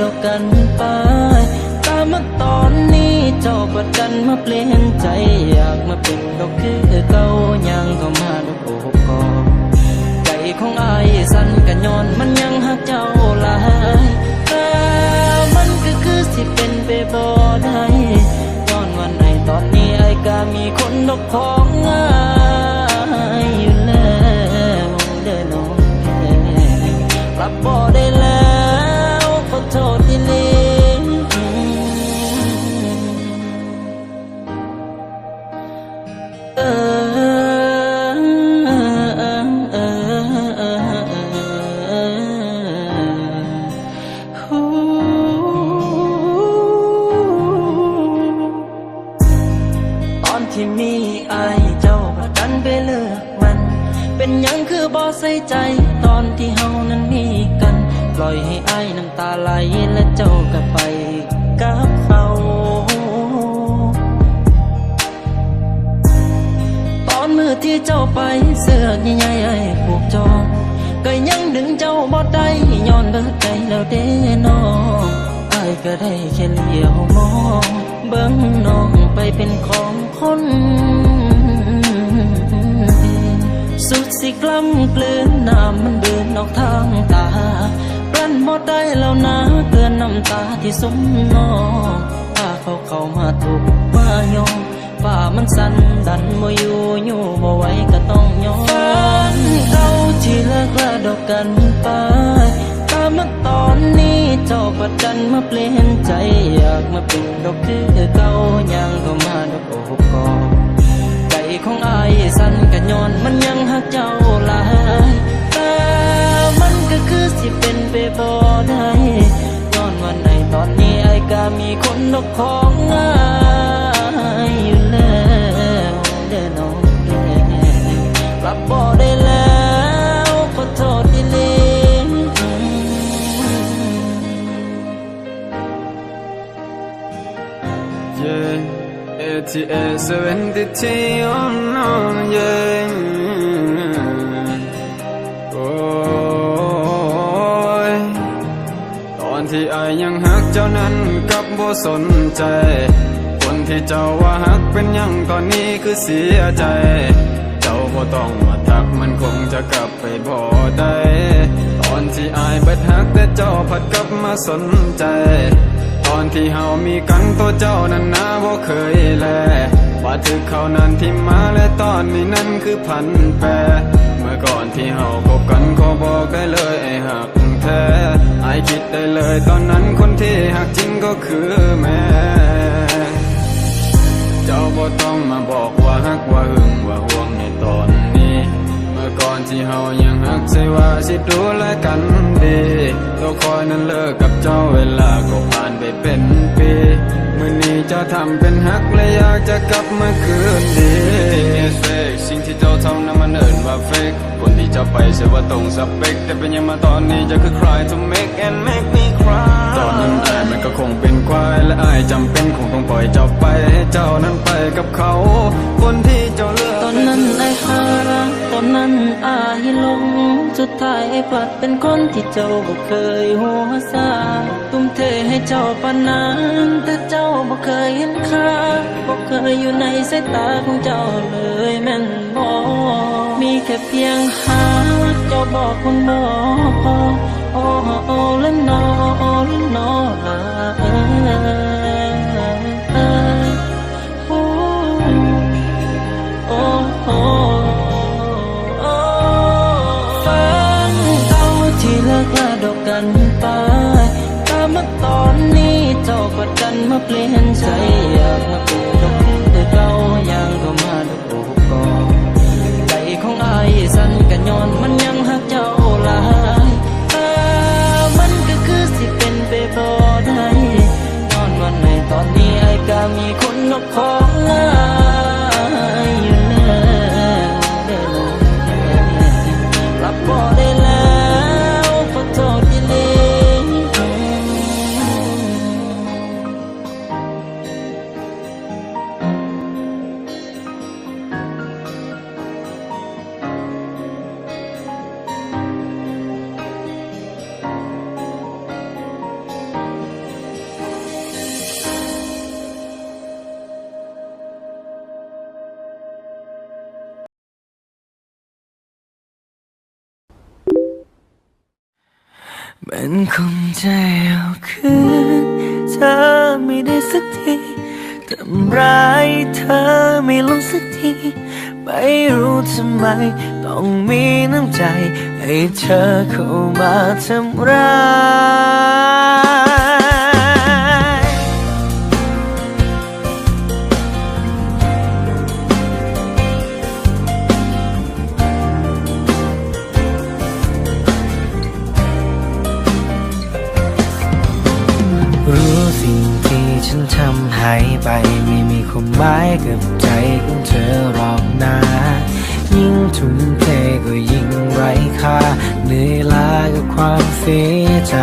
ดอกกันไปตามมาตอนนี้เจ้าประจันมาเปลี่ยนใจอยากมาเป็นดอกคือเก่ายังก็มาดอกโอบกอใจของไอ้สั่นกันย้อนมันยังหักเจ้าหลายแต่มันก็คือสิเป็นไปบ่ได้ตอนวันไหนตอนนี้ไอ้ก็มีคนดอกของอายอยู่แล้วเด้อน้องแกกลับบ่ได้แล้ว บ่ได้ย้อนเบิดใจแล้วเด้น้องอายก็ได้แค่เลี้ยวมอง เบิ่งน้องไปเป็นของคนสุดสิกล้ำกลืนน้ำมันเบืนออกทางตากลั้นบ่ได้แล้วนะเตือนน้ำตาที่สมน้องถ้าเขาเข้ามาถูกมายอง ฝ่ามันสั่นดันบ่อยู่อยู่บ่ไหวก็ต้องยอมฝันเก่าที่เลิกลาดอกกันไปตามาตอนนี้เจ้าปัดดันมาเปลี่ยนใจอยากมาเป็นดอกคือเก่ายังเข้ามาดอกโอบกอดใจของอายสั่นกันย้อนมันยังหักเจ้าหลายแต่มันก็คือสิเป็นไปบ่ได้ย้อนวันไหนตอนนี้ไอ้ก็มีคนนกของง่าย ATA 73 on on yeah. โอ้ยตอนที่อายยังหักเจ้านั้นกับบ่สนใจ คนที่เจ้าว่าหักเป็นยังตอนนี้คือเสียใจ เจ้าบ่ต้องมาทักมันคงจะกลับไปบ่ได้ ตอนที่อายเบิดหักแต่เจ้าผัดกลับมาสนใจ อนที่เฮามีกันตัวเจ้านั้นนาบ่เคยแลว่าถึกเขานั้นที่มาและตอนนี้นั้นคือพันแปรเมื่อก่อนที่เฮาคบกันขอบอกได้เลยไอ้หักแท้ไอคิดได้เลยตอนนั้นคนที่หักจริงก็คือแม่เจ้าบ่ต้องมาบอกว่าฮักว่าหึงว่าห่วง อก่อนที่เฮายังฮักใช่ว่าสิดูแลกันดีตัวคอยนั้นเลิกกับเจ้าเวลาก็ผ่านไปเป็นปีมื่อนี้เจ้าทำเป็นฮักและอยากจะกลับมาคืนดีเฟกสิ่งที่เจ้าทำนั้นมันเอินว่าเฟกคนที่เจ้าไปใช่ว่าตรงสเปคแต่เป็นยังมาตอนนี้จะคือ cry to make and make me cry ตอนนั้นอายมันก็คงเป็นควายและอายจำเป็นคงต้องปล่อยเจ้า ไอ้ปัดเป็นคนที่เจ้าบ่เคยหัวซาตุ้มเทให้เจ้าปานนั้นแต่เจ้าบ่เคยเห็นค่าบ่เคยอยู่ในสายตาของเจ้าเลยแม่นบ่มีแค่เพียงหาเจ้าบอกคนบ่พอโอ้โอ้และนอโอ้และนอลา ใจเอาคืนเธอไม่ได้สักทีทำร้ายเธอไม่ลงสักที ไม่รู้ทำไม ต้องมีน้ำใจ ให้เธอเข้ามาทำร้าย มีควายกับใจของเธอหรอกนะยิ่งทุ่มเทก็ยิ่งไร้ค่าเหนื่อยล้ากับความเสียใจ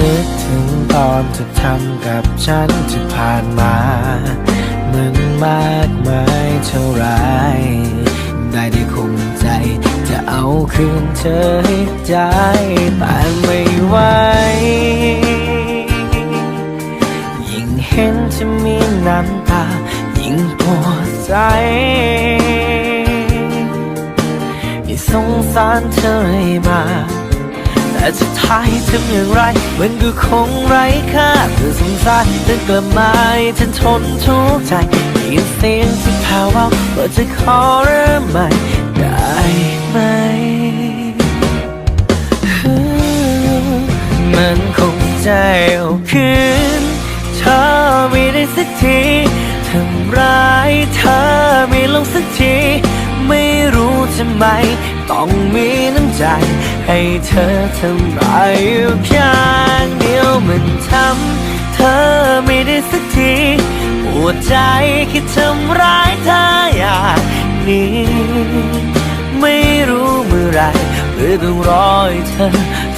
นึกถึงตอนเธอทำกับฉันที่ผ่านมา มันมากมายเท่าไร ได้ได้คงใจ จะเอาคืนเธอให้ใจแต่ไม่ไหว เห็นจะมีน้ำตา ยิ่งปวดใจยิ่งสงสารเธอให้มาแต่สุดท้ายทำอย่างไร มันก็คงไร้ค่าเธอสงสารเธอกลับมาฉันทนทุกข์ใจยินเสียงที่แผ่วาว่าจะขอเริ่มใหม่ได้ไหมมันคงใจเอาคืน ธอไม่ได้สักทีทำร้ายเธอไม่ลงสักที ไม่รู้ทำไม ต้องมีน้ำใจ ให้เธอทำร้ายอยู่ข้างเดียวมันทำเธอไม่ได้สักทีปวดใจคิดทำร้ายเธออย่างนี้ไม่รู้เมื่อไรหรือต้องรอให้เธอ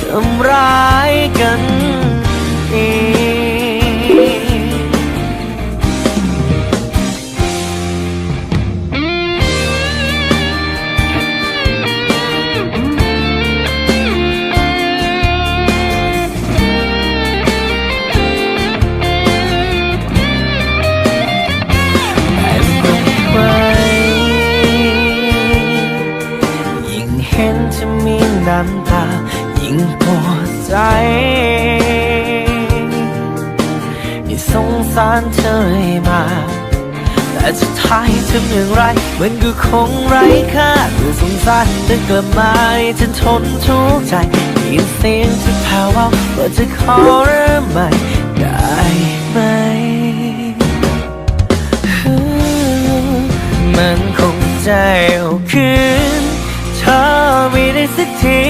ทำร้ายกันอีก ยิ่งปวดใจยิ่สงสารเธอให้มาแต่สุดท้ายทำอย่างไร มันก็คงไร้ค่าเธอสงสารเธอกลับมาฉันทนทุกข์ใจยินเสียงที่แผ่วาว่าจะขอเริ่มใหม่ได้ไหม มันคงใจเอาคืนเธอไม่ได้สักที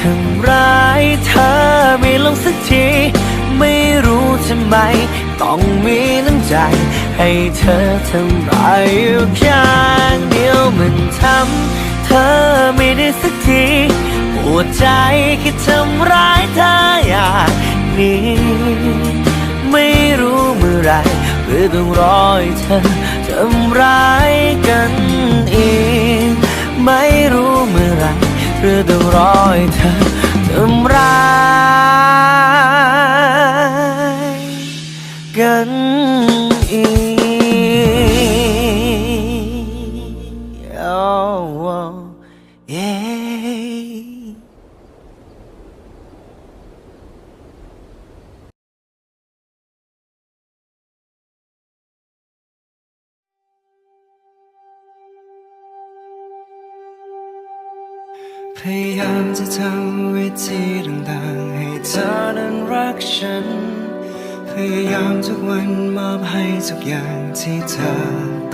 ทำร้ายเธอไม่ลงสักที ไม่รู้ทำไม ต้องมีน้ำใจ ให้เธอทำร้ายอยู่ข้างเดียวมันทำเธอไม่ได้สักทีปวดใจคิดทำร้ายเธออย่างนี้ไม่รู้เมื่อไหรหรือต้องรอให้เธอทำร้ายกันอีก ไม่รู้เมื่อไหร หรือต้องรอให้เธอทำร้า อย่างที่เธอ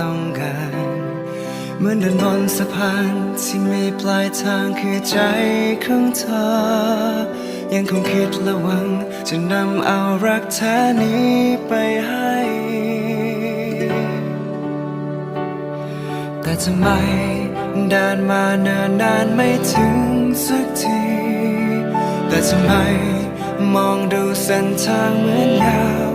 ต้องการเหมือนเดินบนสะพานที่มีปลายทางคือใจของเธอ ยังคงคิดและหวัง จะนำเอารักแท้นี้ไปให้ แต่ทำไมเดินมาเนินนานไม่ถึงสักที แต่ทำไมมองดูเส้นทางเหมือนยาว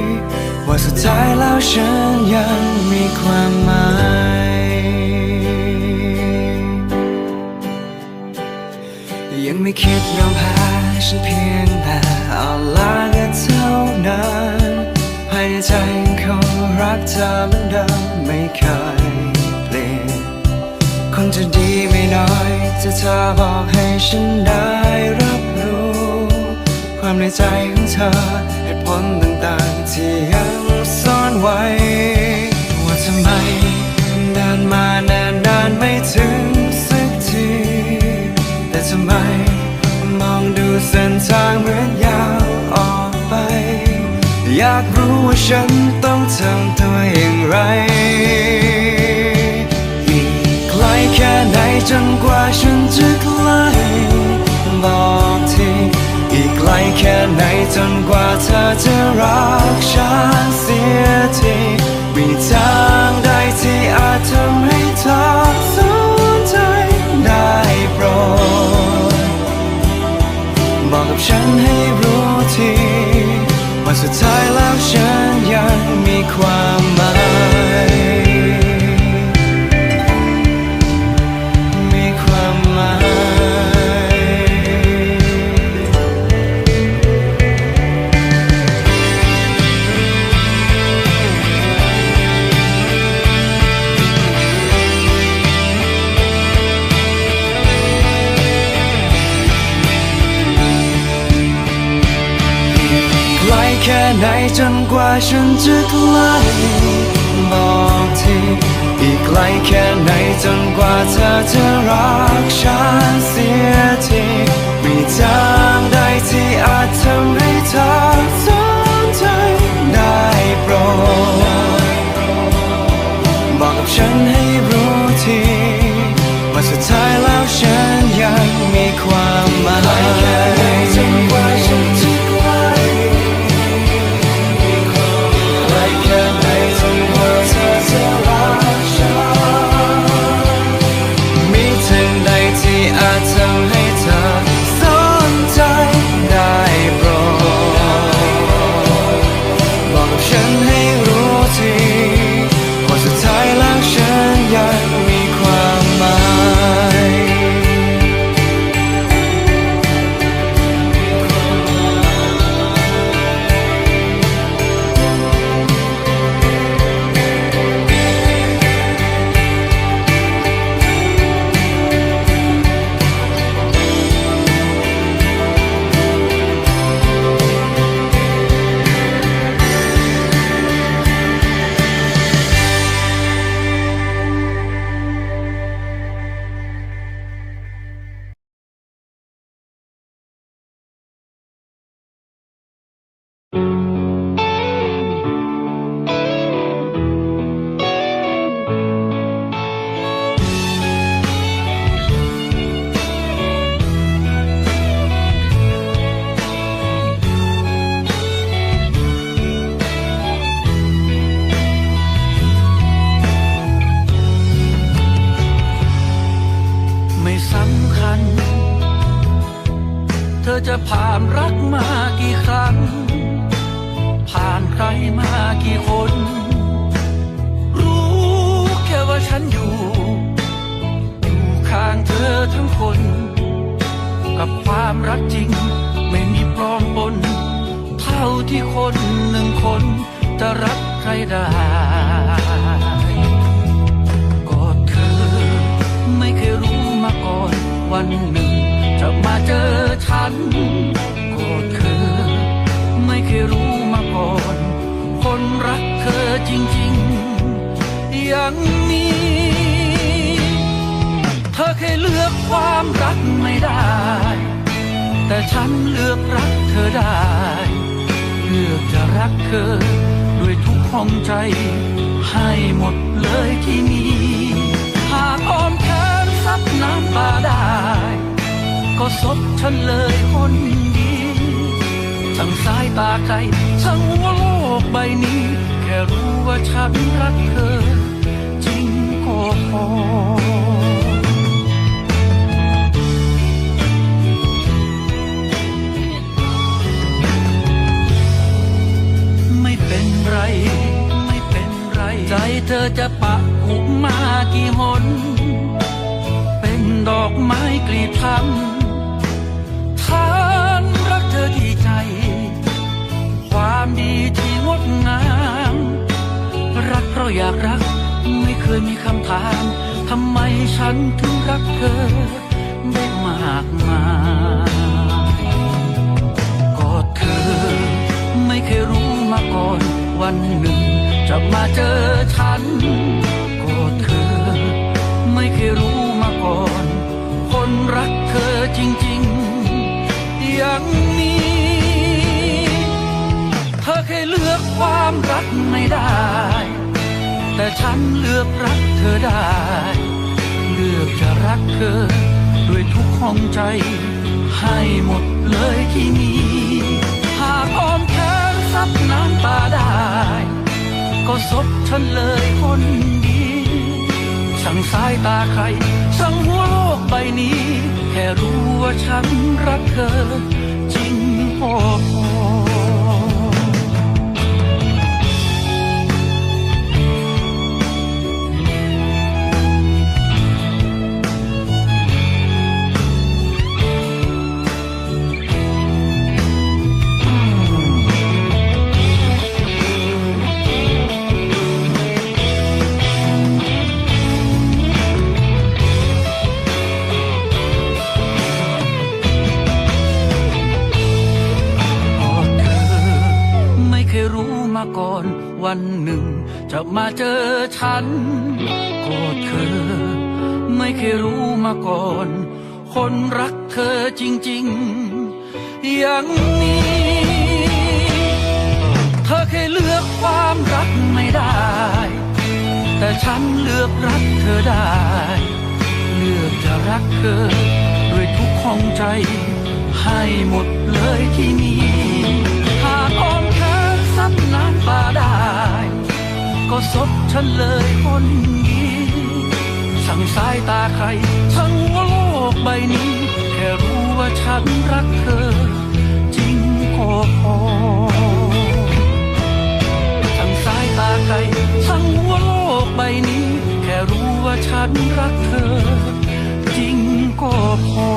ว่าสุดท้ายแล้วฉันยังมีความหมายยังไม่คิดยอมแพ้ฉันเพียงแต่เอาลาก็เท่านั้นภายในใจยังคงรักเธอเหมือนเดิมไม่เคยเปลี่ยนคงจะดีไม่น้อยจะเธอบอกให้ฉันได้รับรู้ ความในใจของเธอเหตุผลต่างๆที่ยัง ไว้ ว่าทำไมเดินมานานนานไม่ถึงสักที แต่ทำไมมองดูเส้นทางเหมือนยาวออกไป อยากรู้ว่าฉันต้องทำตัวอย่างไรอีกไกลแค่ไหนจนกว่าฉันจะใกล้บอกทีอีกไกลแค่ไหนจนกว่าเธอจะรักฉัน จนกว่าฉันจะไกลบอกทีอีกไกลแค่ไหนจนกว่าเธอจะรักฉันเสียทีมีทาง รักมากี่ครั้ง ผ่านใครมากี่คน รู้แค่ว่าฉันอยู่ อยู่ข้างเธอทั้งคน กับความรักจริงไม่มีปลอมปน เท่าที่คนหนึ่งคนจะรักใครได้กอดเธอไม่เคยรู้มาก่อนวันหนึ่งจะมาเจอฉัน ไม่เคยรู้มาก่อน คนรักเธอจริงๆ อย่างนี้ เธอเคยเลือกความรักไม่ได้ แต่ฉันเลือกรักเธอได้ เลือกจะรักเธอด้วยทุกห้องใจ ให้หมดเลยที่มีหากอ้อมแขนซับน้ำตาได้ ก็ซบฉันเลยคน สั่งสายตาใครช่างหัวโลกใบนี้ แค่รู้ว่าฉันรักเธอ จริงก็พอใจเธอจะปะหุมากี่หน เป็นดอกไม้กลีบช้ำ อยากรัก ไม่เคยมีคำถามทำไมฉันถึงรักเธอ ได้มากมายกอดเธอ ไม่เคยรู้มาก่อนวันหนึ่ง จะมาเจอฉันกอดเธอ ไม่เคยรู้มาก่อน คนรักเธอจริงๆ อย่างนี้ เธอเคยเลือกความรักไม่ได้ แต่ฉันเลือกรักเธอได้ เลือกจะรักเธอ ด้วยทุกห้องใจ ให้หมดเลยที่มีหากอ้อมแขนซับน้ำตาได้ ก็ซบฉันเลยคนดีสั่งสายตาใครสั่งหัวโลกใบนี้ แค่รู้ว่าฉันรักเธอ จริงพอ วันหนึ่ง จะมาเจอฉันกอดเธอ ไม่เคยรู้มาก่อน คนรักเธอจริง ๆ อย่างนี้ เธอเคยเลือกความรักไม่ได้ แต่ฉันเลือกรักเธอได้ เลือกจะรักเธอด้วยทุกห้องใจให้หมดเลย ศพฉันเลยคนดีสั่งสายตาใครทั้งหัวโลกใบนี้ แค่รู้ว่าฉันรักเธอ จริงก็พอสั่งสายตาใครทั้งหัวโลกใบนี้ แค่รู้ว่าฉันรักเธอ จริงก็พอ